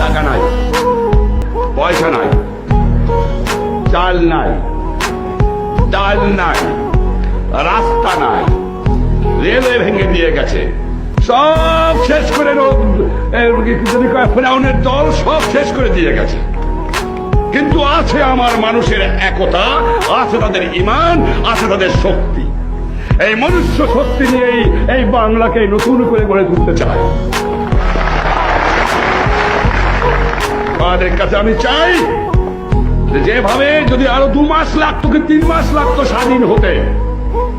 টাকা নাই, পয়সা নাই, চাল নাই, ডাল নাই, রাস্তা নাই, রেলওয়ে ভেঙে দিয়ে গেছে। সব শেষ করে ফেরাউনের দল সব শেষ করে দিয়ে গেছে। কিন্তু আছে আমার মানুষের একতা, আছে তাদের ইমান, আছে তাদের শক্তি। এই মনুষ্য শক্তি নিয়েই এই বাংলাকে নতুন করে গড়ে তুলতে চায়। তাদের কাছে আমি চাই যেভাবে যদি আরও দু মাস লাগতো কি তিন মাস লাগতো স্বাধীন হতে,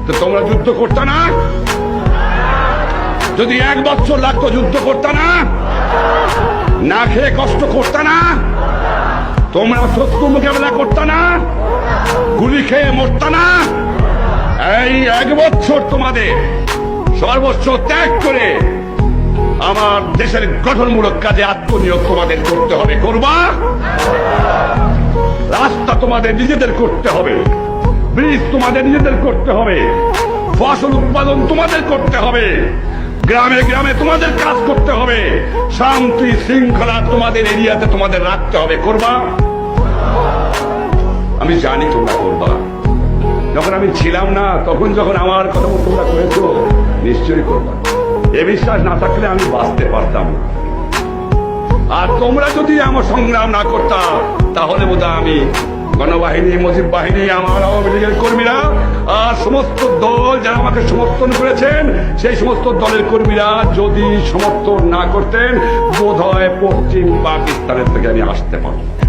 তো তোমরা যুদ্ধ করতে না। যদি এক বছর লাগতো যুদ্ধ করতে না না খেয়ে কষ্ট করতে না, তোমরা শত্রু মোকাবেলা করতে না, গুলি খেয়ে মরতে না, এই এক বছর তোমাদের সর্বোচ্চ ত্যাগ করে আমার দেশের গঠনমূলক কাজে আত্মনিয়োগ তোমাদের করতে হবে, করবা? রাস্তা তোমাদের নিজেদের করতে হবে, ব্রিজ তোমাদের নিজেদের করতে হবে, ফসল উৎপাদন তোমাদের করতে হবে, গ্রামে গ্রামে তোমাদের কাজ করতে হবে, শান্তি শৃঙ্খলা তোমাদের এরিয়াতে তোমাদের রাখতে হবে, করবা? আমি জানি তোমরা করবা। যখন আমি ছিলাম না, তখন যখন আমার কথা তোমরা করেছ, নিশ্চয়ই করবা। এ বিশ্বাস না থাকলে আমি বাঁচতে পারতাম। আর তোমরা যদি আমার সংগ্রাম না করতাম তাহলে বোধহয় আমি গণবাহিনী মুজিব বাহিনী, আমার আওয়ামী লীগের কর্মীরা আর সমস্ত দল যারা আমাকে সমর্থন করেছেন, সেই সমস্ত দলের কর্মীরা যদি সমর্থন না করতেন বোধ হয় পশ্চিম পাকিস্তানের থেকে আমি আসতে পারতাম।